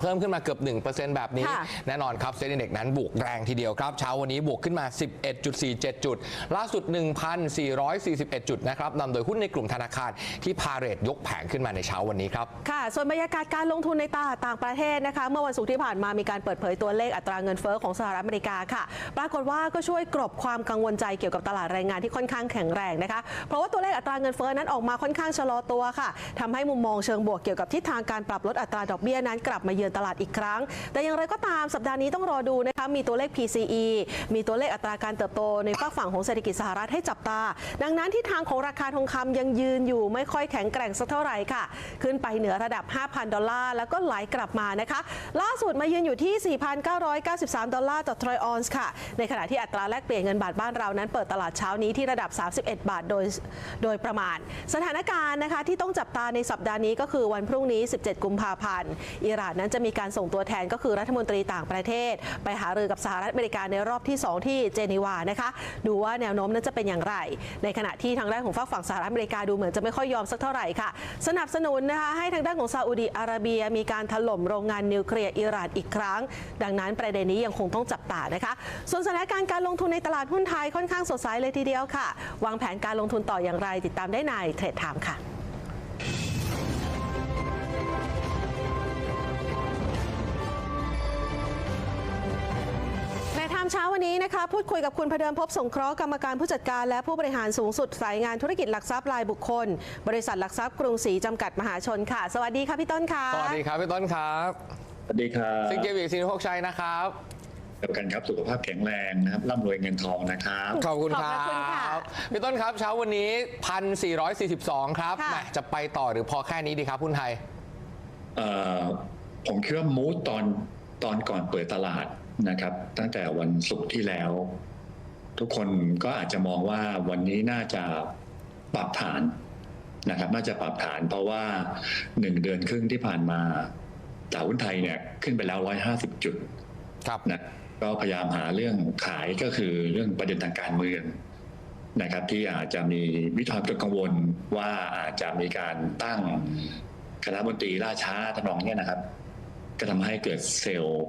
เพิ่มขึ้นมาเกือบ 1%แบบนี้ ค่ะแน่นอนครับเซ็นดีเด็กนั้นบวกแรงทีเดียวครับ เช้าวันนี้บวกขึ้นมา 11.47 จุด ล่าสุด 1,441 จุดนะครับนำโดยหุ้นในกลุ่มธนาคารที่พาเรทยกแผงขึ้นมาในเช้าวันนี้ครับ ค่ะส่วนบรรยากาศการลงทุนในตลาดต่างประเทศนะคะ เมื่อวันศุกร์ที่ผ่านมามีการเปิดเผยตัวเลขอัตราเงินเฟ้อของสหรัฐอเมริกาค่ะ ปรากฏว่าก็ช่วยกลบความกังวลใจเกี่ยวกับตลาดแรงงานที่ค่อนข้างแข็งแรงนะคะ เพราะว่าตัวเลขอัตราเงินเฟ้อนั้นออกมาค่อนข้างชะลอตัวค่ะทำให้มุมมองเชิงบวกเกี่ยวกับทิศทางการปรับลดอัตราดอกเบี้ยนั้นกลับมาเยือนตลาดอีกครั้ง แต่อย่างไรก็ตามสัปดาห์นี้ต้องรอดูนะคะมีตัวเลข PCE มีตัวเลขอัตราการเติบโตในฝากฝั่งของเศรษฐกิจสหรัฐให้จับตา ดังนั้นทิศทางของราคาทองคำยังยืนอยู่ไม่ค่อยแข็งแกร่งสักเท่าไหร่ค่ะ ขึ้นไปเหนือระดับ 5,000 ดอลลาร์ แล้วก็ไหลกลับมานะคะ ล่าสุดมายืนอยู่ที่ 4,993 ดอลลาร์ต่อทรอยออนซ์ค่ะ ในขณะที่อัตราแลกเปลี่ยนเงินบาทบ้านเรานั้น เปิดตลาดเช้านี้ที่ระดับ 31 บาทโดยโดยประมาณ สถานการณ์นะคะที่ต้องจับตาในสัปดาห์นี้ก็คือวันพรุ่งนี้ 17 กุมภาพันธ์อิหร่านนั้นจะมีการส่งตัวแทนก็คือรัฐมนตรีต่างประเทศ ไปหารือกับสหรัฐอเมริกาในรอบที่ 2 ที่เจนีวานะคะ ดูว่าแนวโน้มนั้นจะเป็นอย่างไร ในขณะที่ทางด้านของฝั่งฝั่งสหรัฐอเมริกาดูเหมือนจะไม่ค่อยยอมสักเท่าไหร่ค่ะ สนับสนุนนะคะให้ทางด้านของซาอุดีอาระเบีย มีการถล่มโรงงานนิวเคลียร์อิหร่านอีกครั้ง ดังนั้นประเด็นนี้ยังคงต้องจับตานะคะ ส่วนสถานการณ์การลงทุนในตลาดหุ้นไทยค่อนข้างสดใสเลยทีเดียวค่ะ วางแผนการลงทุนต่ออย่างไรติดตามได้ในเทรดไทม์ค่ะ เช้าวันนี้นะคะพูดคุยกับคุณพเดิมพบสงเคราะห์กรรมการผู้จัดการและผู้บริหารสูงสุดสายงานธุรกิจหลักทรัพย์รายบุคคล บริษัทหลักทรัพย์กรุงศรีจำกัดมหาชนค่ะ สวัสดีค่ะพี่ต้นค่ะสวัสดีครับพี่ต้นครับสวัสดีครับซึ่งเกียร์วีสินพกชัยนะครับเดียวกันครับสุขภาพแข็งแรงนะครับร่ำรวยเงินทองนะครับขอบคุณคขรัอบคุณค่ะบพี่ต้นครับเช้าวันนี้ 1,442 ครับค่ะแหมจะไปต่อหรือพอแค่นี้ดีครับหุ้นไทยเอ่อผมคิดว่ามูดตอนตอนก่อนเปิดตลาด นะครับ ตั้งแต่วันศุกร์ที่แล้ว ทุกคนก็อาจจะมองว่าวันนี้น่าจะปรับฐานนะครับ น่าจะปรับฐานเพราะว่าหนึ่งเดือนครึ่งที่ผ่านมาตลาดหุ้นไทยเนี่ยขึ้นไปแล้ว150จุดครับนะก็พยายามหาเรื่องขายก็คือเรื่องประเด็นทางการเมืองนะครับ ที่อาจจะมีวิธามกังวลว่าอาจจะมีการตั้งคณะมนตรีล่าช้าทำนองเนี้ยนะครับ ก็ทำให้เกิดเซลล์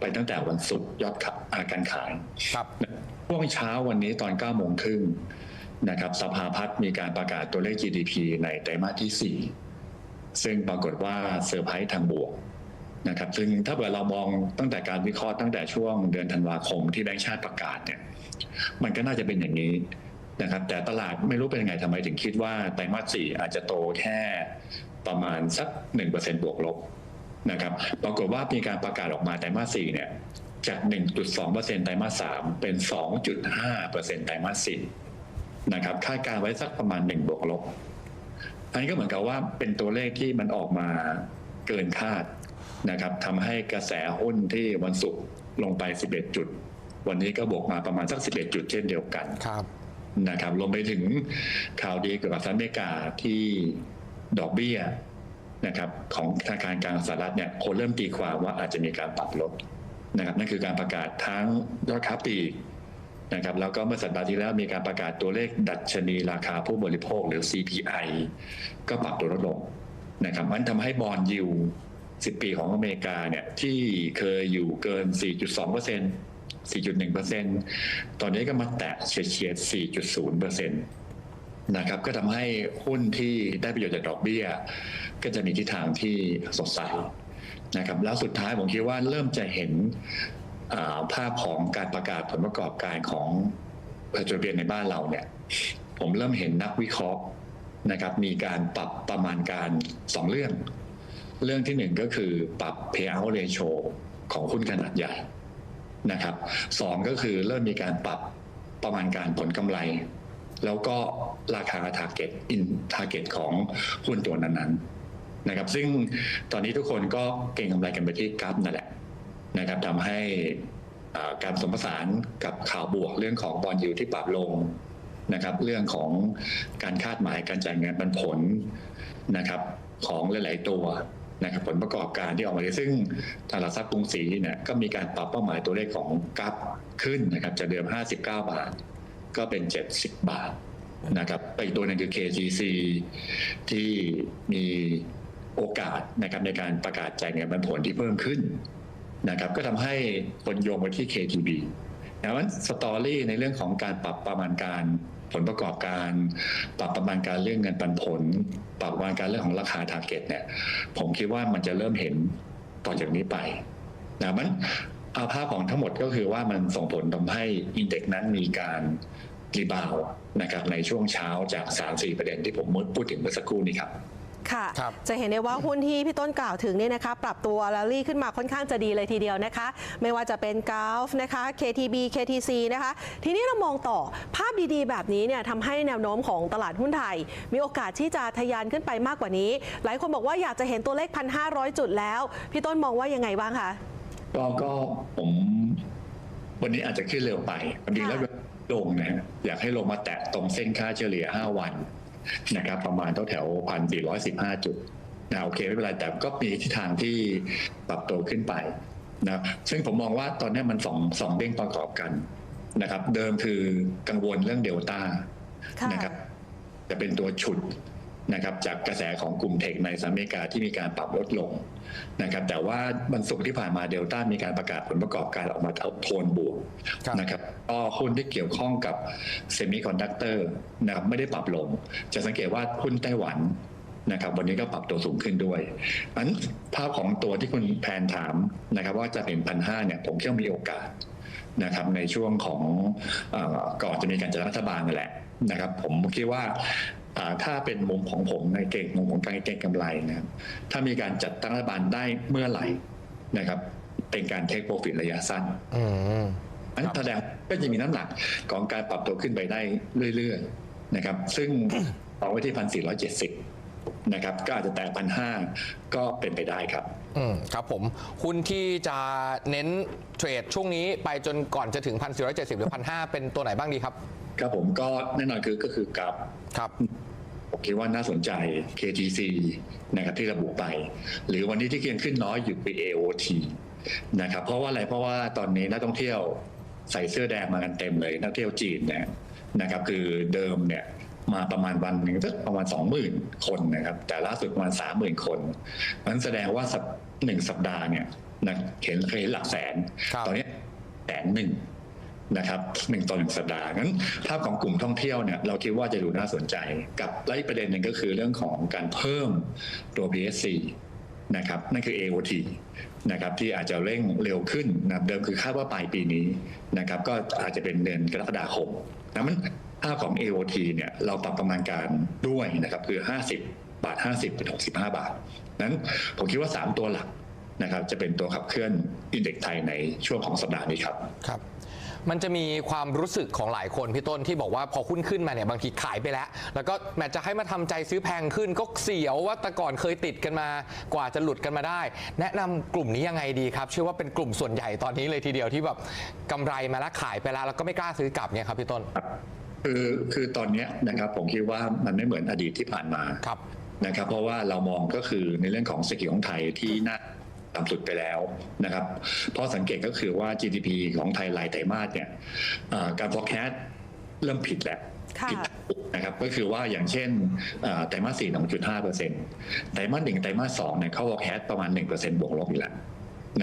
ไปตั้งแต่วันศุกร์ยอดขาอ่าการขายครับช่วงเช้าวันนี้ตอน9โมงครึ่งนะครับสภาพัฒน์มีการประกาศตัวเลข GDP ในไตรมาสที่ 4 ซึ่งปรากฏว่าเซอร์ไพรส์ทางบวกนะครับซึ่งถ้าเกิดเรามองตั้งแต่การวิเคราะห์ตั้งแต่ช่วงเดือนธันวาคมที่แบงก์ชาติประกาศเนี่ยมันก็น่าจะเป็นอย่างนี้นะครับแต่ตลาดไม่รู้เป็นยังไงทำไมถึงคิดว่าไตรมาส4อาจจะโตแค่ประมาณสัก1%บวกลบ นะครับ ปรากฏว่ามีการประกาศออกมาไตรมาส4เนี่ยจาก 1.2%ไตรมาส3เป็น 2.5%ไตรมาส4นะครับ คาดการณ์ไว้สักประมาณ 1 บวกลบ อันนี้ก็เหมือนกับว่าเป็นตัวเลขที่มันออกมาเกินคาดนะครับทำให้กระแสหุ้นที่วันศุกร์ลงไป 11 จุด วันนี้ก็บวกมาประมาณสัก 11 จุดเช่นเดียวกันครับนะครับรวมไปถึงข่าวดีเกี่ยวกับสหรัฐอเมริกาที่ดอกเบี้ย นะครับของธนาคารกลางสหรัฐเนี่ยคนเริ่มตีความว่าอาจจะมีการปรับลดนะครับนั่นคือการประกาศทั้งยอดค้าปลีกนะครับแล้วก็เมื่อสัปดาห์ที่แล้วมีการประกาศตัวเลขดัชนีราคาผู้บริโภคหรือ CPI ก็ปรับตัวลดลงนะครับมันทำให้บอลยิว 10 ปีของอเมริกาเนี่ยที่เคยอยู่เกิน 4.2% 4.1%ตอนนี้ก็มาแตะเฉียด4.0%นะครับก็ทำให้หุ้นที่ได้ประโยชน์จากดอกเบี้ย ก็จะมีทิศทางที่สดใสนะครับแล้วสุดท้ายผมคิดว่าเริ่มจะเห็นภาพของการประกาศผลประกอบการของปัจจุบันในบ้านเราเนี่ย ผมเริ่มเห็นนักวิเคราะห์นะครับ มีการปรับประมาณการสองเรื่อง เรื่องที่หนึ่งก็คือปรับ payout ratio ของหุ้นขนาดใหญ่นะครับสองก็คือเริ่มมีการปรับประมาณการผลกำไร แล้วก็ราคา target in target ของหุ้นตัวนั้นๆ นะครับ ซึ่งตอนนี้ทุกคนก็เก่งกำไรกันไปที่กราฟนั่นแหละนะครับทำให้การสมผสานกับข่าวบวกเรื่องของบอลยูที่ปรับลงนะครับ เรื่องของการคาดหมายการจ่ายเงินปันผลนะครับ ของหลาย ๆ ตัวนะครับผลประกอบการที่ออกมาดีซึ่งทางหลักทรัพย์กรุงศรีเนี่ยก็มีการปรับเป้าหมายตัวเลขของกราฟขึ้นนะครับจากเดิม 59 บาท ก็เป็น 70 บาทนะครับไปอีกตัวหนึงคือ KGC ที่มี โอกาสนะครับในการประกาศจ่ายเงินปันผลที่เพิ่มขึ้นนะครับก็ทำให้คนโยงไปที่ KTB ดังนั้นสตอรี่ในเรื่องของการปรับประมาณการผลประกอบการ ปรับประมาณการเรื่องเงินปันผล ปรับประมาณการเรื่องของราคาทาร์เก็ตเนี่ย ผมคิดว่ามันจะเริ่มเห็นต่อจากนี้ไปนะมันอาภาพของทั้งหมดก็คือว่ามันส่งผลทำให้อินเด็กนั้นมีการรีบาวนะครับในช่วงเช้าจาก 3-4 ประเด็นที่ผมพูดถึงเมื่อสักครู่นี้ครับ ค่ะ ครับจะเห็นได้ว่าหุ้นที่พี่ต้นกล่าวถึงเนี่ยนะคะ ปรับตัวแรลลี่ขึ้นมาค่อนข้างจะดีเลยทีเดียวนะคะ ไม่ว่าจะเป็นก l f นะคะ KTB KTC นะคะ ทีนี้เรามองต่อภาพดีๆ แบบนี้เนี่ยทำให้แนวโน้มของตลาดหุ้นไทย มีโอกาสที่จะทะยานขึ้นไปมากกว่านี้ หลายคนบอกว่าอยากจะเห็นตัวเลข 1,500 จุดแล้ว พี่ต้นมองว่ายังไงบ้างคะ ก็ก็ผมวันนี้อาจจะขึ้นเร็วไปจริงๆแล้วลงนะอยากให้ลงมาแตะตรงเส้นค่าเฉลี่ย 5 วัน นะครับประมาณแถวพันสี่ร้อยสิบห้าจุดนะโอเคไม่เป็นไรแต่ก็มีทิศทางที่ปรับตัวขึ้นไปนะซึ่งผมมองว่าตอนนี้มันสองสองเด้งประกอบกันนะครับ เดิมคือกังวลเรื่องเดลต้าค่ะนะครับจะเป็นตัวฉุด นะครับจากกระแสของกลุ่มเทคในสหรัฐอเมริกาที่มีการปรับลดลงนะครับแต่ว่าวันศุกร์ที่ผ่านมาเดลต้ามีการประกาศผลประกอบการออกมาเอาโทนบวกครับนะครับก็หุ้นที่เกี่ยวข้องกับเซมิคอนดักเตอร์นะครับไม่ได้ปรับลง จะสังเกตว่าหุ้นไต้หวันนะครับวันนี้ก็ปรับตัวสูงขึ้นด้วยอันภาพของตัวที่คุณแพนถามนะครับ ว่าจะเป็นพันห้าเนี่ยผมเชื่อมีโอกาสนะครับในช่วงของเออก่อนจะมีการจัดรัฐบาลนั่นแหละนะครับ ผมคิดว่าอ่า ถ้าเป็นมุมของผมในเก่งมุมของการเก่งกำไรนะครับถ้ามีการจัดตั้งรัฐบาลได้เมื่อไหร่นะครับ เป็นการเทคโปรฟิตระยะสั้นอืมอันนนแสดงก็จะมีน้ำหนักของการปรับตัวขึ้นไปได้เรื่อยๆนะครับ ซึ่งเอาไว้ที่พันสี่ร้อยเจ็ดสิบนะครับก็อาจจะแตะพันห้าก็เป็นไปได้ครับ อืมครับผมหุ้นที่จะเน้นเทรดช่วงนี้ไปจนก่อนจะถึง1,470หรือ1,500เป็นตัวไหนบ้างดีครับ ครับผมก็แน่นอนคือก็คือกับครับผมคิดว่าน่าสนใจ KTC นะครับที่ระบุไป หรือวันนี้ที่เกียงขึ้นน้อยอยู่ไป AOT นะครับเพราะว่าอะไรเพราะว่าตอนนี้นักท่องเที่ยวใส่เสื้อแดงมากันเต็มเลย นักท่องเที่ยวจีนเนี่ยนะครับ คือเดิมเนี่ยมาประมาณวันหนึ่งสักประมาณ20,000คนนะครับ แต่ล่าสุดประมาณ30,000คนนั้นแสดงว่าสัปหนึ่งสัปดาห์เนี่ยนะเห็นเคยเห็นหลักแสนครับตอนนี้แสนหนึ่ง นะครับหนึ่งต่อหนึ่งสัปดาห์งั้นภาพของกลุ่มท่องเที่ยวเนี่ยเราคิดว่าจะดูน่าสนใจกับและอีกประเด็นหนึ่งก็คือเรื่องของการเพิ่มตัว PSC นะครับนั่นคือ AOT นะครับที่อาจจะเร่งเร็วขึ้นนะเดิมคือคาดว่าปลายปีนี้นะครับก็อาจจะเป็นเดือนกรกฎาคมนะมันภาพของ AOT เนี่ยเราปรับประมาณการด้วยนะครับคือ 50 บาท 50 เป็น 65 บาท นั้นผมคิดว่า 3 ตัวหลักนะครับจะเป็นตัวขับเคลื่อนอินเด็กซ์ไทยในช่วงของสัปดาห์นี้ครับครับ มันจะมีความรู้สึกของหลายคนพี่ต้นที่บอกว่าพอหุ้นขึ้นมาเนี่ยบางทีขายไปแล้ว แล้วก็แม้จะให้มาทำใจซื้อแพงขึ้นก็เสียวว่าแต่ก่อนเคยติดกันมากว่าจะหลุดกันมาได้ แนะนำกลุ่มนี้ยังไงดีครับ เชื่อว่าเป็นกลุ่มส่วนใหญ่ตอนนี้เลยทีเดียวที่แบบกำไรมาแล้วขายไปแล้วแล้วก็ไม่กล้าซื้อกลับเนี่ยครับพี่ต้นครับคือคือตอนเนี้ยนะครับผมคิดว่ามันไม่เหมือนอดีตที่ผ่านมาครับนะครับเพราะว่าเรามองก็คือในเรื่องของเศรษฐกิจของไทยที่น่า ต่ำสุดไปแล้วนะครับ เพราะสังเกตก็คือว่า GDP ของไทยรายไตรมาสเนี่ยเอ่อการ forecast เริ่มผิดแล้วค่ะผิดนะครับก็คือว่าอย่างเช่นเอ่อไตรมาสสี่1.5เปอร์เซ็นต์ไตรมาสหนึ่งไตรมาสสองเนี่ยเขา forecast ประมาณ1เปอร์เซ็นต์บวกลบอีกแล้ว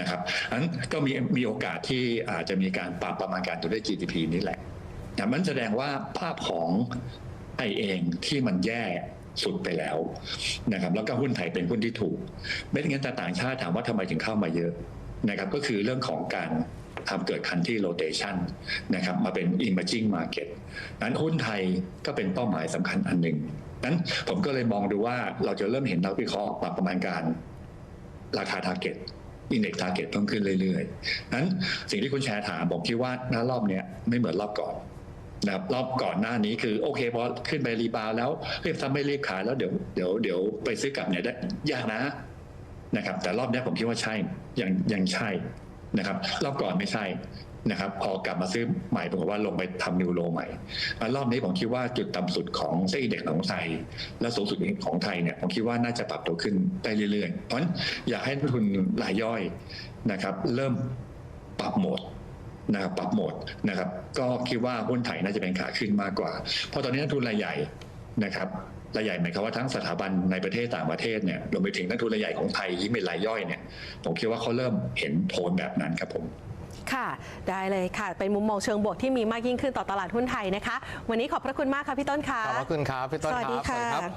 นะครับอันนั้นก็มีมีโอกาสที่อาจจะมีการปรับประมาณการตัวเลข GDP นี่แหละนะมันแสดงว่าภาพของไทยเองที่มันแย่ สุดไปแล้วนะครับแล้วก็หุ้นไทยเป็นหุ้นที่ถูกเม็ดเงินต่างชาติถามว่าทำไมถึงเข้ามาเยอะนะครับก็คือเรื่องของการทำเกิด country rotation นะครับมาเป็น emerging market นั้นหุ้นไทยก็เป็นเป้าหมายสำคัญอันหนึ่งนั้นผมก็เลยมองดูว่าเราจะเริ่มเห็นนักวิเคราะห์ปรับประมาณการราคา target อินเด็กซ์ target เพิ่มขึ้นเรื่อยๆนั้นสิ่งที่คุณแชร์ถามผมคิดว่าหน้ารอบเนี้ยไม่เหมือนรอบก่อน นะครับรอบก่อนหน้านี้คือโอเคพอขึ้นไปรีบาวแล้วเรียถ้าไม่รีบขายแล้วเดี๋ยวเดี๋ยวเดี๋ยวไปซื้อกลับเนี่ยได้ยากนะนะครับ แต่รอบนี้ผมคิดว่าใช่ยังยังใช่นะครับ รอบก่อนไม่ใช่นะครับ พอกลับมาซื้อใหม่ปรากฏว่าลงไปทำนิวโลใหม่อะรอบนี้ผมคิดว่าจุดต่ำสุดของเซ็นเด็กของไทย และสูงสุดของไทยเนี่ยผมคิดว่าน่าจะปรับตัวขึ้นได้เรื่อยๆ เพราะฉะนั้นอยากให้นักลงทุนรายย่อยนะครับ เริ่มปรับโหมด นะครับปรับโหมดนะครับ ก็คิดว่าหุ้นไทยน่าจะเป็นขาขึ้นมากกว่า เพราะตอนนี้นักลงทุนรายใหญ่นะครับรายใหญ่หมายความว่าทั้งสถาบันในประเทศต่างประเทศเนี่ยรวมไปถึงนักทุนรายใหญ่ของไทยที่เป็นรายย่อยเนี่ยผมคิดว่าเขาเริ่มเห็นโทนแบบนั้นครับผมค่ะได้เลยค่ะ เป็นมุมมองเชิงบวกที่มีมากยิ่งขึ้นต่อตลาดหุ้นไทยนะคะ วันนี้ขอบพระคุณมากค่ะพี่ต้นค่ะขอบพระคุณครับพี่ต้นสวัสคดีรับค่ะรับ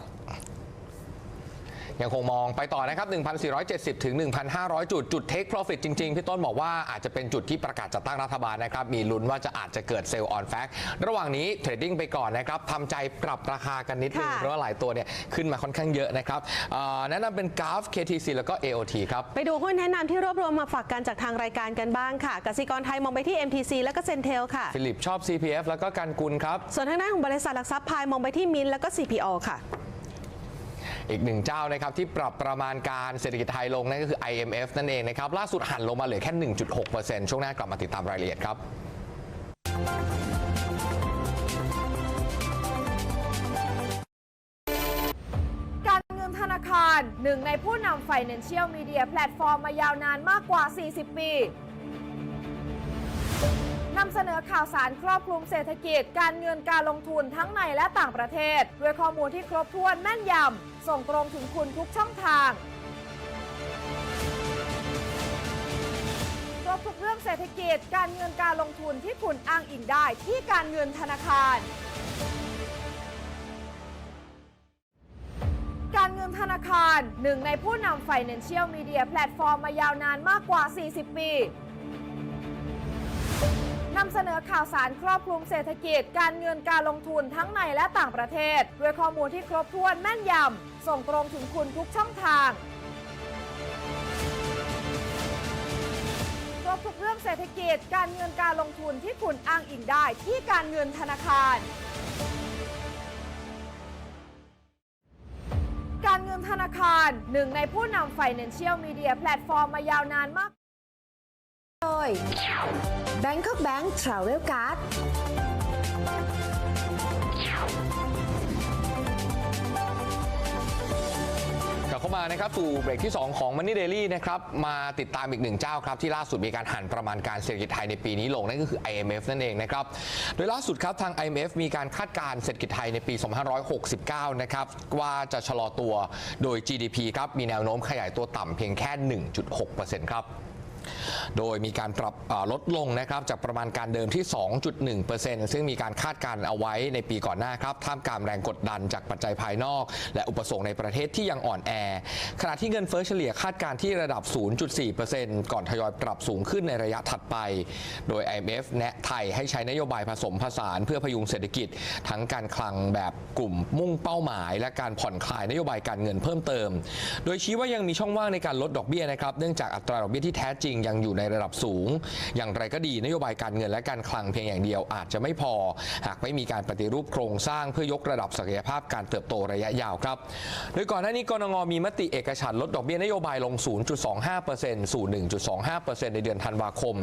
ยังคงมองไปต่อนะครับ 1,470 ถึง 1,500 จุด จุด take profit จริง ๆ พี่ต้นบอกว่าอาจจะเป็นจุดที่ประกาศจัดตั้งรัฐบาลนะครับ มีลุ้นว่าจะอาจจะเกิดเซลล์ออนแฟกระหว่างนี้เทรดดิ้งไปก่อนนะครับทำใจปรับราคากันนิดนึงค่ะเพราะว่าหลายตัวเนี่ยขึ้นมาค่อนข้างเยอะนะครับเอ่อแนะนำเป็นกราฟ KTC แล้วก็ AOT ครับ ไปดูหุ้นแนะนำที่รวบรวมมาฝากกันจากทางรายการกันบ้างค่ะกสิกรไทยมองไปที่ MTC แล้วก็เซนเทลค่ะฟิลิปชอบ CPF แล้วก็การกุลครับส่วนทางด้านของบริษัทหลักทรัพย์พายมองไปที่มินแล้วก็ CPO ค่ะ อีกหนึ่งเจ้านะครับที่ปรับประมาณการเศรษฐกิจไทยลงนั่นก็คือ IMF นั่นเองนะครับล่าสุดหันลงมาเหลือแค่ 1.6%ช่วงหน้ากลับมาติดตามรายละเอียดครับการเงินธนาคารหนึ่งในผู้นำ Financial Media แพลตฟอร์มมายาวนานมากกว่า 40 ปี นำเสนอข่าวสารครอบคลุมเศรษฐกิจ การเงินการลงทุนทั้งในและต่างประเทศ ด้วยข้อมูลที่ครบถ้วนแม่นยำ ส่งตรงถึงคุณทุกช่องทาง ครบทุกเรื่องเศรษฐกิจ การเงินการลงทุนที่คุณอ้างอิงได้ที่การเงินธนาคารการเงินธนาคารหนึ่งในผู้นำ Financial Media แพลตฟอร์มมายาวนานมากกว่า 40 ปี นำเสนอข่าวสารครอบคลุมเศรษฐกิจ การเงินการลงทุนทั้งในและต่างประเทศ ด้วยข้อมูลที่ครบถ้วนแม่นยำ ส่งตรงถึงคุณทุกช่องทางครบทุกเรื่องเศรษฐกิจ การเงินการลงทุนที่คุณอ้างอิงได้ที่การเงินธนาคารการเงินธนาคารหนึ่งในผู้นำ Financial Media แพลตฟอร์มมายาวนานมากโดย Bangkok Bank Travel Card กลับเข้ามานะครับสู่เบรกที่ 2 ของ Money Daily นะครับมาติดตามอีกหนึ่งเจ้าครับ ที่ล่าสุดมีการหันประมาณการเศรษฐกิจไทยในปีนี้ลง นั่นก็คือ IMF นั่นเองนะครับ โดยล่าสุดครับทาง IMF มีการคาดการณ์เศรษฐกิจไทยในปี 2569 นะครับ ว่าจะชะลอตัวโดย GDP ครับมีแนวโน้มขยายตัวต่ำเพียงแค่ 1.6%ครับ โดยมีการปรับลดลงนะครับจากประมาณการเดิมที่ 2.1%ซึ่งมีการคาดการณ์เอาไว้ในปีก่อนหน้าครับท่ามกลางแรงกดดันจากปัจจัยภายนอก และอุปสงค์ในประเทศที่ยังอ่อนแอ ขณะที่เงินเฟ้อเฉลี่ยคาดการณ์ที่ระดับ 0.4%ก่อนทยอยปรับสูงขึ้นในระยะถัดไป โดย IMF แนะไทยให้ใช้นโยบายผสมผสานเพื่อพยุงเศรษฐกิจ ทั้งการคลังแบบกลุ่มมุ่งเป้าหมาย และการผ่อนคลายนโยบายการเงินเพิ่มเติม โดยชี้ว่ายังมีช่องว่างในการลดดอกเบี้ยนะครับเนื่องจากอัตราดอกเบี้ยที่แท้จริงยังอยู่ในระดับสูง อย่างไรก็ดีนโยบายการเงินและการคลังเพียงอย่างเดียวอาจจะไม่พอ หากไม่มีการปฏิรูปโครงสร้างเพื่อยกระดับศักยภาพการเติบโตระยะยาวครับ โดยก่อนหน้านี้กรงมีมติเอกฉันลดดอกเบี้ยนโยบายลง 0.25%สู่ 1.25%ในเดือนธันวาคม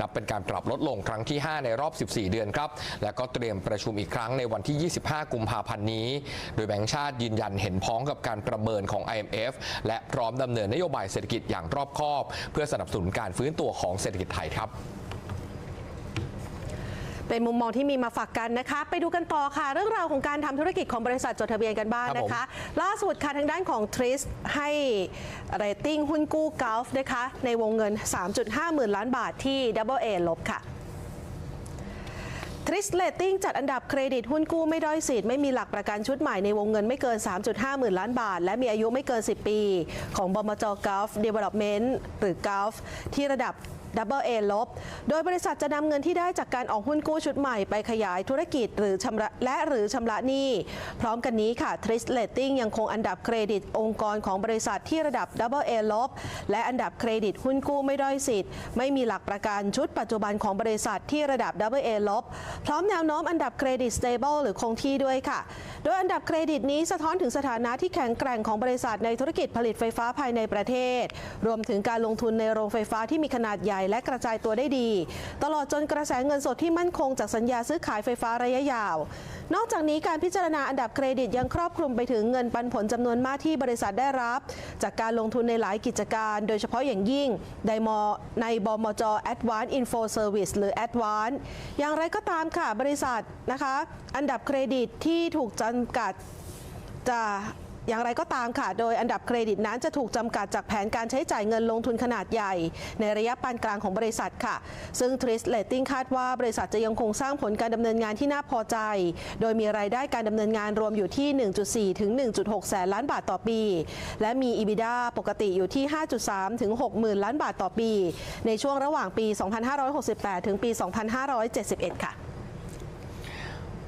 นับเป็นการปรับลดลงครั้งที่ 5 ในรอบ 14 เดือนครับ และก็เตรียมประชุมอีกครั้งในวันที่ 25 กุมภาพันธ์นี้ โดยแบงก์ชาติยืนยันเห็นพ้องกับการประเมินของ IMF และพร้อมดำเนินนโยบายเศรษฐกิจอย่างรอบคอบ เพื่อสนับสนุนการฟื้นตัวของเศรษฐกิจไทยครับเป็นมุมมองที่มีมาฝากกันนะคะ ไปดูกันต่อค่ะ เรื่องราวของการทำธุรกิจของบริษัทจดทะเบียนกันบ้างนะคะ ล่าสุดค่ะทางด้านของทริสให้เรตติ้งหุ้นกู้กอล์ฟนะคะในวงเงิน 3.5 หมื่นล้านบาทที่ Double A ลบค่ะ ทริสเลตติ้งจัดอันดับเครดิตหุ้นกู้ไม่ด้อยสิทธิ์ไม่มีหลักประกันชุดใหม่ในวงเงินไม่เกิน 3.5 หมื่นล้านบาท และมีอายุไม่เกิน 10 ปี ของบมจกอล์ฟเดเวล็อปเมนต์หรือกอล์ฟที่ระดับ Double A ลบ โดยบริษัทจะนำเงินที่ได้จากการออกหุ้นกู้ชุดใหม่ไปขยายธุรกิจหรือชำระและหรือชำระหนี้ พร้อมกันนี้ค่ะทริสเลตติ้งยังคงอันดับเครดิตองค์กรของบริษัทที่ระดับ Double A ลบและอันดับเครดิตหุ้นกู้ไม่ด้อยสิทธิ์ ไม่มีหลักประกันชุดปัจจุบันของบริษัทที่ระดับ Double A ลบพร้อมแนวโน้มอันดับเครดิต stable หรือคงที่ด้วยค่ะ โดยอันดับเครดิตนี้สะท้อนถึงสถานะที่แข็งแกร่งของบริษัทในธุรกิจผลิตไฟฟ้าภายในประเทศ รวมถึงการลงทุนในโรงไฟฟ้าที่มีขนาดใหญ่และกระจายตัวได้ดี ตลอดจนกระแสเงินสดที่มั่นคงจากสัญญาซื้อขายไฟฟ้าระยะยาว นอกจากนี้การพิจารณาอันดับเครดิตยังครอบคลุมไปถึงเงินปันผลจำนวนมากที่บริษัทได้รับ จากการลงทุนในหลายกิจการ โดยเฉพาะอย่างยิ่งในมในบมจ Advanced Info Service หรือ Advanced อย่างไรก็ตามค่ะบริษัทนะคะ อันดับเครดิตที่ถูกจำกัดจะ อย่างไรก็ตามค่ะ โดยอันดับเครดิตนั้นจะถูกจำกัดจากแผนการใช้จ่ายเงินลงทุนขนาดใหญ่ ในระยะปานกลางของบริษัทค่ะ ซึ่ง t r i s l a t i n g คาดว่าบริษัทจะยังคงสร้างผลการดำเนินงานที่น่าพอใจ โดยมีรายได้การดำเนินงานรวมอยู่ที่ 1.4 ถึง 1.6 แสนล้านบาทต่อปี และมี EBITDA ปกติอยู่ที่ 5.3 ถึง6หมื่นล้านบาทต่อปี ในช่วงระหว่างปี 2568 ถึงปี 2571 ค่ะ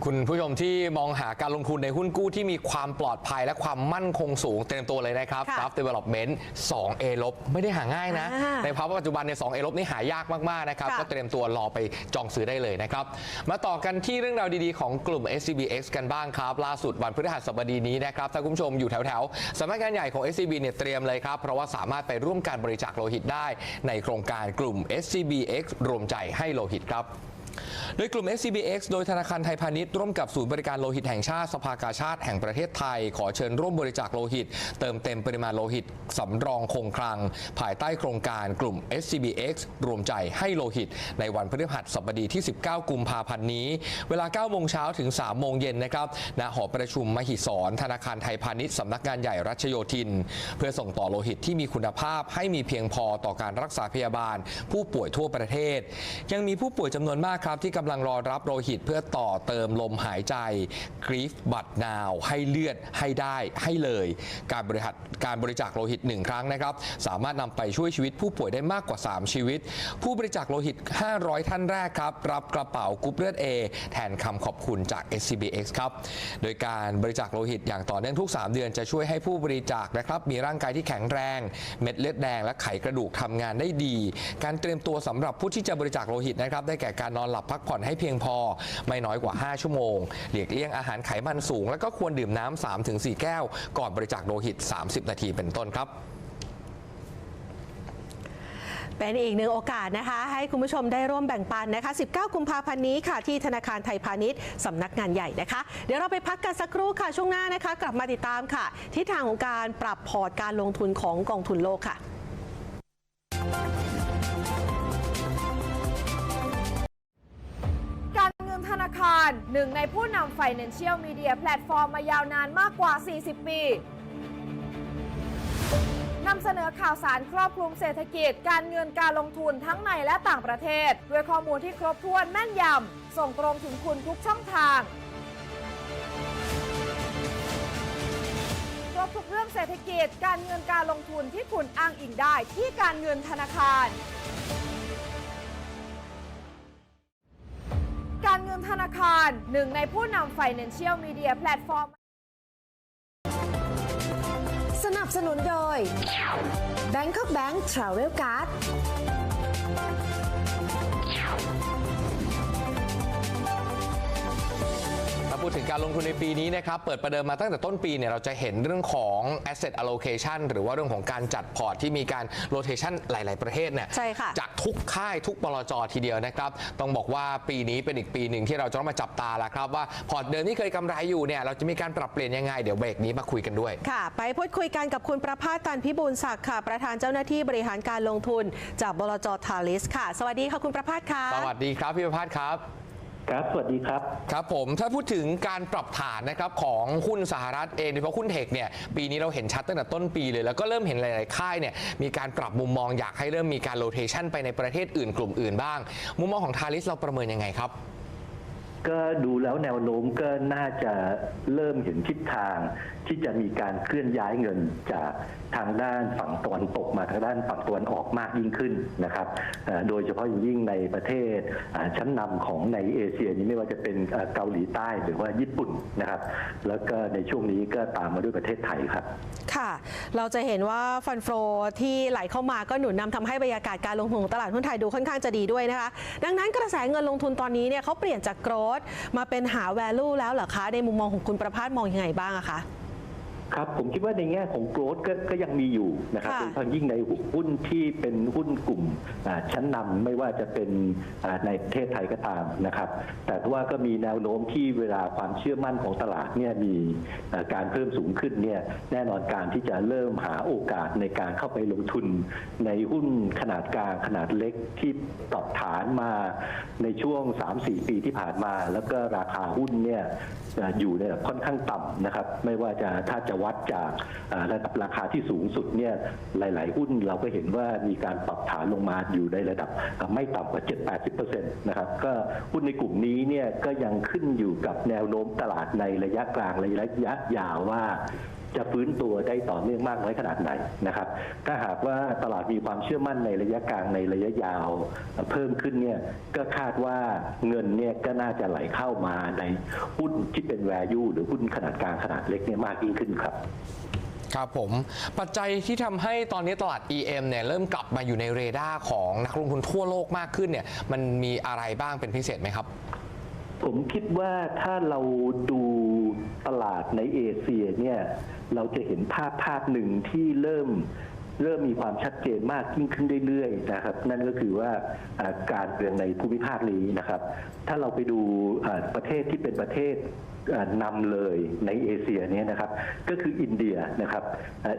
คุณผู้ชมที่มองหาการลงทุนในหุ้นกู้ที่มีความปลอดภัยและความมั่นคงสูงเตรียมตัวเลยนะครับค่ะ Gulf Development 2 A ลบไม่ได้หาง่ายนะ อ่าในภาวะปัจจุบันใน2 A ลบนี่หายากมากๆนะครับค่ะ ก็เตรียมตัวรอไปจองซื้อได้เลยนะครับ มาต่อกันที่เรื่องราวดีๆของกลุ่ม SCBX กันบ้างครับ ล่าสุดวันพฤหัสบดีนี้นะครับถ้าคุณผู้ชมอยู่แถวๆสำนักงานใหญ่ของ SCB เนี่ยเตรียมเลยครับเพราะว่าสามารถไปร่วมการบริจาคโลหิตได้ ในโครงการกลุ่ม SCBX รวมใจให้โลหิตครับ โดยกลุ่ม SCBX โดยธนาคารไทยพาณิชย์ร่วมกับศูนย์บริการโลหิตแห่งชาติสภากาชาติแห่งประเทศไทย ขอเชิญร่วมบริจาคโลหิต เติมเต็มปริมาณโลหิตสำรองคงคลัง ภายใต้โครงการกลุ่ม SCBX รวมใจให้โลหิต ในวันพฤหัสบดีที่ 19 กุมภาพันธ์นี้ เวลา 9 โมงเช้าถึง 3 โมงเย็นนะครับณหอประชุมมหิศรธนาคารไทยพาณิชย์สำนักงานใหญ่รัชโยธิน เพื่อส่งต่อโลหิตที่มีคุณภาพให้มีเพียงพอต่อการรักษาพยาบาล ผู้ป่วยทั่วประเทศ ยังมีผู้ป่วยจำนวนมากครับที่กำลังรอรับโลหิตเพื่อต่อเติมลมหายใจกรีฟบัตนาว ให้เลือดให้ได้ให้เลย การบริหารการบริจาคโลหิตหนึ่งครั้งนะครับ สามารถนำไปช่วยชีวิตผู้ป่วยได้มากกว่า 3 ชีวิต ผู้บริจาคโลหิต 500 ท่านแรกครับรับกระเป๋ากรุ๊ปเลือด A แทนคำขอบคุณจาก SCBX ครับโดยการบริจาคโลหิตอย่างต่อเนื่องทุก 3 เดือนจะช่วยให้ผู้บริจาคนะครับมีร่างกายที่แข็งแรง เม็ดเลือดแดงและไขกระดูกทำงานได้ดี การเตรียมตัวสำหรับผู้ที่จะบริจาคโลหิตนะครับได้แก่การนอนหลับพักผ่อนให้เพียงพอ ไม่น้อยกว่า 5 ชั่วโมง หลีกเลี่ยงอาหารไขมันสูง แล้วก็ควรดื่มน้ำ3-4 แก้ว ก่อนบริจาคโลหิต 30 นาทีเป็นต้นครับเป็นอีกหนึ่งโอกาสนะคะ ให้คุณผู้ชมได้ร่วมแบ่งปันนะคะ 19 กุมภาพันธ์นี้ค่ะ ที่ธนาคารไทยพาณิชย์สำนักงานใหญ่นะคะ เดี๋ยวเราไปพักกันสักครู่ค่ะ ช่วงหน้านะคะ กลับมาติดตามค่ะ ทิศทางของการปรับพอร์ตการลงทุนของกองทุนโลกค่ะ ธนหนึ่งในผู้นำ Financial Media แพลตฟอร์มมายาวนานมากกว่า 40 ปีนำเสนอข่าวสารครอบคลุมเศรษฐกิจ การเงินการลงทุนทั้งในและต่างประเทศ ด้วยข้อมูลที่ครบถ้วนแม่นยำ ส่งตรงถึงคุณทุกช่องทาง ครบทุกเรื่องเศรษฐกิจ การเงินการลงทุนที่คุณอ้างอิงได้ที่การเงินธนาคาร การเงินธนาคาร หนึ่งในผู้นำ Financial Media Platform สนับสนุนโดย Bangkok Bank Travel Card ดถึงการลงทุนในปีนี้นะครับ เปิดประเดิมมาตั้งแต่ต้นปีเนี่ยเราจะเห็นเรื่องของ asset allocation หรือว่าเรื่องของการจัดพอร์ตที่มีการ rotation หลาย ๆ ประเทศเนี่ยใช่ค่ะ จากทุกค่ายทุกบลจทีเดียวนะครับ ต้องบอกว่าปีนี้เป็นอีกปีหนึ่งที่เราจะต้องมาจับตาแล้วครับว่าพอร์ตเดิมที่เคยกำไรอยู่เนี่ยเราจะมีการปรับเปลี่ยนยังไงเดี๋ยวเบรกนี้มาคุยกันด้วย ค่ะ ไปพูดคุยกันกับคุณประภาสตันพิบูลศักดิ์ค่ะ ประธานเจ้าหน้าที่บริหารการลงทุนจากบลจทาลิสค่ะ สวัสดีค่ะคุณประภาสค่ะ สวัสดีครับพี่ประภาสครับ ครับสวัสดีครับ ครับผมถ้าพูดถึงการปรับฐานนะครับของหุ้นสหรัฐเองโดยเฉพาะหุ้นเทคเนี่ยปีนี้เราเห็นชัดตั้งแต่ต้นปีเลย แล้วก็เริ่มเห็นหลาย ๆ ค่ายเนี่ยมีการปรับมุมมองอยากให้เริ่มมีการโรเทชันไปในประเทศอื่นกลุ่มอื่นบ้าง มุมมองของทาริสเราประเมินยังไงครับ ก็ดูแล้วแนวโน้มก็น่าจะเริ่มเห็นทิศทาง ที่จะมีการเคลื่อนย้ายเงินจากทางด้านฝั่งตะวันตกมาทางด้านฝั่งตะวันออกมากยิ่งขึ้นนะครับ โดยเฉพาะยิ่งในประเทศชั้นนำของในเอเชียนี้ไม่ว่าจะเป็นเกาหลีใต้หรือว่าญี่ปุ่นนะครับ แล้วก็ในช่วงนี้ก็ตามมาด้วยประเทศไทยครับ ค่ะ เราจะเห็นว่าฟันโฟที่ไหลเข้ามาก็หนุนนำทำให้บรรยากาศการลงทุนของตลาดหุ้นไทยดูค่อนข้างจะดีด้วยนะคะ ดังนั้นกระแสเงินลงทุนตอนนี้เนี่ยเขาเปลี่ยนจากโกรถ มาเป็นหา value แล้วเหรอคะ ในมุมมองของคุณประภาสมองยังไงบ้างอะคะ ครับผมคิดว่าในแง่ของโกรดก็ก็ยังมีอยู่นะครับค่ะโดยเฉพาะยิ่งในหุ้นที่เป็นหุ้นกลุ่มอ่าชั้นนำไม่ว่าจะเป็นอ่าในประเทศไทยก็ตามนะครับ แต่ว่าก็มีแนวโน้มที่เวลาความเชื่อมั่นของตลาดเนี่ยมีอ่าการเพิ่มสูงขึ้นเนี่ยแน่นอนการที่จะเริ่มหาโอกาสในการเข้าไปลงทุน ในหุ้นขนาดกลางขนาดเล็กที่ปรับฐานมาในช่วง 3-4 ปีที่ผ่านมา แล้วก็ราคาหุ้นเนี่ยอ่าอยู่ในระดับค่อนข้างต่ำนะครับ ไม่ว่าจะถ้าจะวัดจากระดับราคาที่สูงสุดเนี่ยหลาย ๆ หุ้นเราก็เห็นว่ามีการปรับฐานลงมาอยู่ในระดับไม่ต่ำกว่า 7-80%นะครับก็หุ้นในกลุ่มนี้เนี่ยก็ยังขึ้นอยู่กับแนวโน้มตลาดในระยะกลางระยะยาวว่า จะฟื้นตัวได้ต่อเนื่องมากน้อยขนาดไหนนะครับ ถ้าหากว่าตลาดมีความเชื่อมั่นในระยะกลางในระยะยาว เพิ่มขึ้นเนี่ยก็คาดว่าเงินเนี่ยก็น่าจะไหลเข้ามาในหุ้นที่เป็น value หรือหุ้นขนาดกลางขนาดเล็กเนี่ยมากยิ่งขึ้นครับครับผมปัจจัยที่ทำให้ตอนนี้ตลาด EM เนี่ยเริ่มกลับมาอยู่ในเรดาร์ของนักลงทุนทั่วโลกมากขึ้นเนี่ยมันมีอะไรบ้างเป็นพิเศษไหมครับ ผมคิดว่าถ้าเราดูตลาดในเอเชียเนี่ย เราจะเห็นภาพภาพหนึ่งที่เริ่มเริ่มมีความชัดเจนมากยิ่งขึ้นเรื่อยๆนะครับ นั่นก็คือว่าการเมืองในภูมิภาคนี้นะครับ ถ้าเราไปดูประเทศที่เป็นประเทศ นำเลยในเอเชียเนี่ยนะครับก็คืออินเดียนะครับ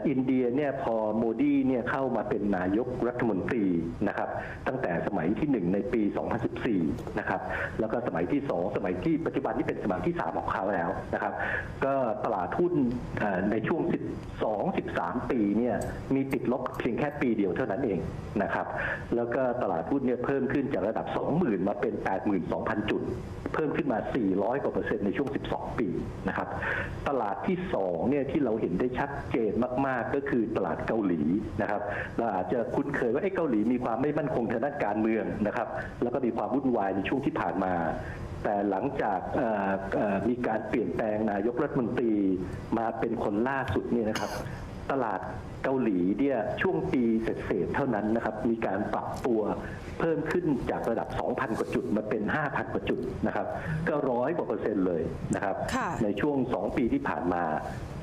อินเดียเนี่ยพอโมดีเนี่ยเข้ามาเป็นนายกรัฐมนตรีนะครับตั้งแต่สมัยที่หนึ่งในปี 2014 นะครับแล้วก็สมัยที่ 2 สมัยที่ปัจจุบันที่เป็นสมัยที่ 3 ของเขาแล้วนะครับ ก็ตลาดหุ้นในช่วง 12 13 ปีเนี่ยมีติดลบเพียงแค่ปีเดียวเท่านั้นเองนะครับแล้วก็ตลาดหุ้นเนี่ยเพิ่มขึ้นจากระดับ 20,000 มาเป็น 82,000 จุด เพิ่มขึ้นมา 400 กว่าเปอร์เซ็นต์ในช่วง 12ปีนะครับ ตลาดที่2เนี่ยที่เราเห็นได้ชัดเจนมาก ๆ ก็คือตลาดเกาหลีนะครับเราอาจจะคุ้นเคยว่าไอ้เกาหลีมีความไม่มั่นคงทางด้านการเมืองนะครับ แล้วก็มีความวุ่นวายในช่วงที่ผ่านมา แต่หลังจากมีการเปลี่ยนแปลงนายกรัฐมนตรีมาเป็นคนล่าสุดเนี่ยนะครับ ตลาด เกาหลีเนี่ยช่วงปีเศษๆเท่านั้นนะครับมีการปรับตัวเพิ่มขึ้นจากระดับ 2,000 กว่าจุดมาเป็น 5,000 กว่าจุดนะครับก็ร้อยกว่าเปอร์เซ็นต์เลยนะครับค่ะในช่วง 2 ปีที่ผ่านมา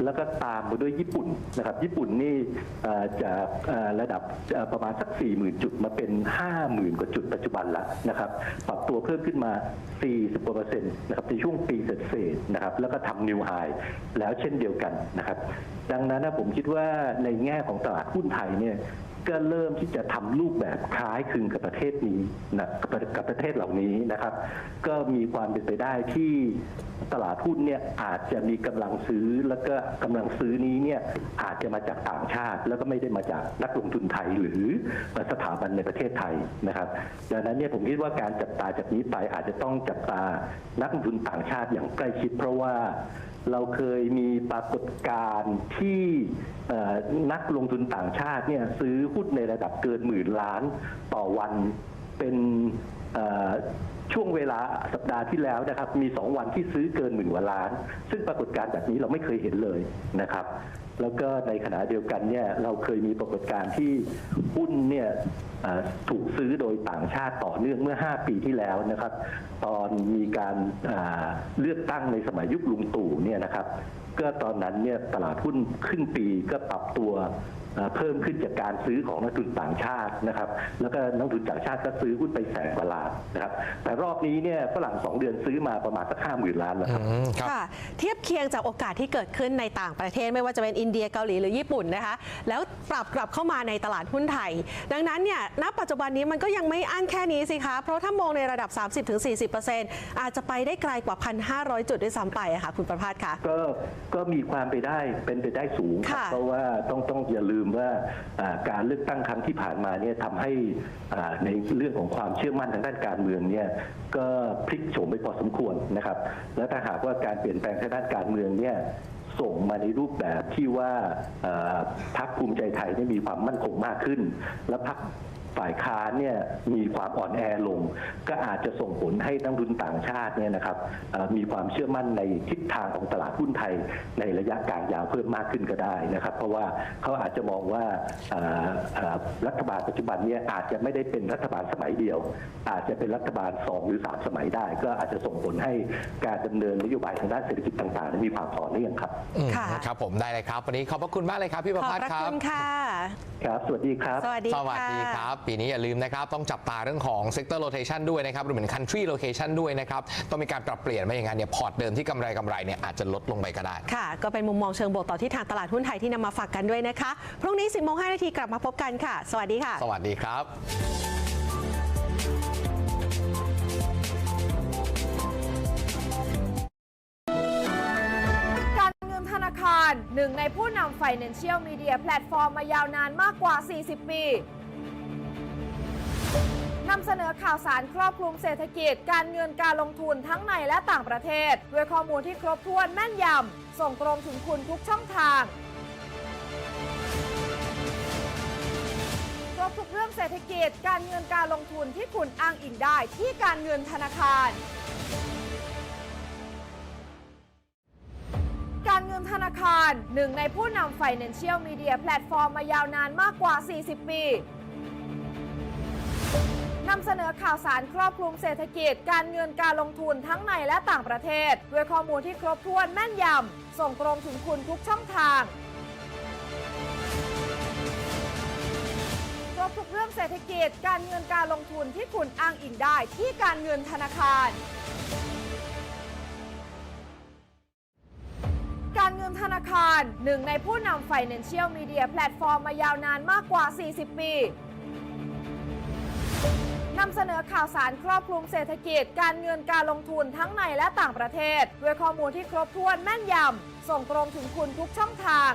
แล้วก็ตามมาด้วยญี่ปุ่นนะครับญี่ปุ่นนี่เอ่อจากเอ่อระดับเอ่อประมาณสัก 40,000 จุดมาเป็น 50,000 กว่าจุดปัจจุบันละนะครับปรับตัวเพิ่มขึ้นมา 40กว่าเปอร์เซ็นต์นะครับในช่วงปีเศษๆนะครับแล้วก็ทำนิวไฮแล้วเช่นเดียวกันนะครับดังนั้นนะผมคิดว่าในแง่ของตลาดหุ้นไทยเนี่ยก็เริ่มที่จะทำรูปแบบคล้ายคลึงกับประเทศนี้นะกับประเทศเหล่านี้นะครับ ก็มีความเป็นไปได้ที่ตลาดหุ้นเนี่ยอาจจะมีกำลังซื้อแล้วก็กำลังซื้อนี้เนี่ยอาจจะมาจากต่างชาติ แล้วก็ไม่ได้มาจากนักลงทุนไทยหรือสถาบันในประเทศไทยนะครับ ดังนั้นเนี่ยผมคิดว่าการจับตาจากนี้ไปอาจจะต้องจับตานักลงทุนต่างชาติอย่างใกล้ชิดเพราะว่า เราเคยมีปรากฏการณ์ที่นักลงทุนต่างชาติเนี่ยซื้อหุ้นในระดับเกินหมื่นล้านต่อวันเป็น ช่วงเวลาสัปดาห์ที่แล้วนะครับมี 2 วันที่ซื้อเกินหมื่นกว่าล้าน ซึ่งปรากฏการณ์แบบนี้เราไม่เคยเห็นเลยนะครับ แล้วก็ในขณะเดียวกันเนี่ยเราเคยมีปรากฏการณ์ที่หุ้นเนี่ยถูกซื้อโดยต่างชาติต่อเนื่องเมื่อ 5 ปีที่แล้วนะครับ ตอนมีการเลือกตั้งในสมัยยุคลุงตู่เนี่ยนะครับก็ตอนนั้นเนี่ยตลาดหุ้นครึ่งปีก็ปรับตัว เอ่อเพิ่มขึ้นจากการซื้อของนักทุนต่างชาตินะครับ แล้วก็นักทุนต่างชาติก็ซื้อหุ้นไปแสนกว่าล้านนะครับ แต่รอบนี้เนี่ยฝรั่งสองเดือนซื้อมาประมาณสักห้าหมื่นล้านแล้วครับอืมครับค่ะเทียบเคียงจากโอกาสที่เกิดขึ้นในต่างประเทศไม่ว่าจะเป็นอินเดียเกาหลีหรือญี่ปุ่นนะคะ แล้วปรับกลับเข้ามาในตลาดหุ้นไทย ดังนั้นเนี่ยณปัจจุบันนี้มันก็ยังไม่อั้นแค่นี้สิคะเพราะถ้ามองในระดับ 30-40%อาจจะไปได้ไกลกว่า 1,500 จุดด้วยซ้ำไปอะค่ะคุณประภาสค่ะก็ก็มีความไปได้เป็นไปได้สูงครับค่ะเพราะว่าต้องต้องอย่าลืมว่าอ่าการเลือกตั้งครั้งที่ผ่านมาเนี่ยทำให้ในเรื่องของความเชื่อมั่นทางด้านการเมืองเนี่ยก็พลิกโฉมไปพอสมควรนะครับ และถ้าหากว่าการเปลี่ยนแปลงทางด้านการเมืองเนี่ยส่งมาในรูปแบบที่ว่าพรรคภูมิใจไทยได้มีความมั่นคงมากขึ้น และพรรค ฝ่ายค้านเนี่ยมีความอ่อนแอลง ก็อาจจะส่งผลให้นักลงทุนต่างชาติเนี่ยนะครับเอ่อมีความเชื่อมั่นในทิศทางของตลาดหุ้นไทยในระยะกลางยาวเพิ่มมากขึ้นก็ได้นะครับ เพราะว่าเขาอาจจะมองว่าเอ่อเอ่อรัฐบาลปัจจุบันเนี่ยอาจจะไม่ได้เป็นรัฐบาลสมัยเดียว อาจจะเป็นรัฐบาลสองหรือสามสมัยได้ ก็อาจจะส่งผลให้การดำเนินนโยบายทางด้านเศรษฐกิจต่างๆ มีความต่อเนื่องครับอืมค่ะครับผมได้เลยครับวันนี้ขอบพระคุณมากเลยครับพี่ประขอบภาสพระครัคุบณค่ะครับ สวัสดีครับ สวัสดีสวัสดีค่ะครับปีนี้อย่าลืมนะครับ ต้องจับตาเรื่องของ sector rotation ด้วยนะครับรวมถึง country location ด้วยนะครับ ต้องมีการปรับเปลี่ยนไม่อย่างนั้นเนี่ยพอร์ตเดิมที่กำไรกำไรเนี่ยอาจจะลดลงไปก็ได้ ค่ะ ก็เป็นมุมมองเชิงบวกต่อที่ทางตลาดหุ้นไทยที่นำมาฝากกันด้วยนะคะ พรุ่งนี้ 10โมง5นาทีกลับมาพบกันค่ะ สวัสดีค่ะ สวัสดีครับการเงินธนาคารหนึ่งในผู้นำ Financial Media แพลตฟอร์มมายาวนานมากกว่า 40 ปี นำเสนอข่าวสารครอบคลุมเศรษฐกิจ การเงินการลงทุนทั้งในและต่างประเทศ ด้วยข้อมูลที่ครบถ้วนแม่นยำ ส่งตรงถึงคุณทุกช่องทาง ครบทุกเรื่องเศรษฐกิจ การเงินการลงทุนที่คุณอ้างอิงได้ที่การเงินธนาคารการเงินธนาคารหนึ่งในผู้นำ Financial Media แพลตฟอร์มมายาวนานมากกว่า 40 ปี นำเสนอข่าวสารครอบคลุมเศรษฐกิจ การเงินการลงทุนทั้งในและต่างประเทศ ด้วยข้อมูลที่ครบถ้วนแม่นยำ ส่งตรงถึงคุณทุกช่องทาง ครบทุกเรื่องเศรษฐกิจ การเงินการลงทุนที่คุณอ้างอิงได้ที่การเงินธนาคารการเงินธนาคารหนึ่งในผู้นำ Financial Media แพลตฟอร์มมายาวนานมากกว่า 40 ปี นำเสนอข่าวสารครอบคลุมเศรษฐกิจ การเงินการลงทุนทั้งในและต่างประเทศ ด้วยข้อมูลที่ครบถ้วนแม่นยำส่งตรงถึงคุณทุกช่องทาง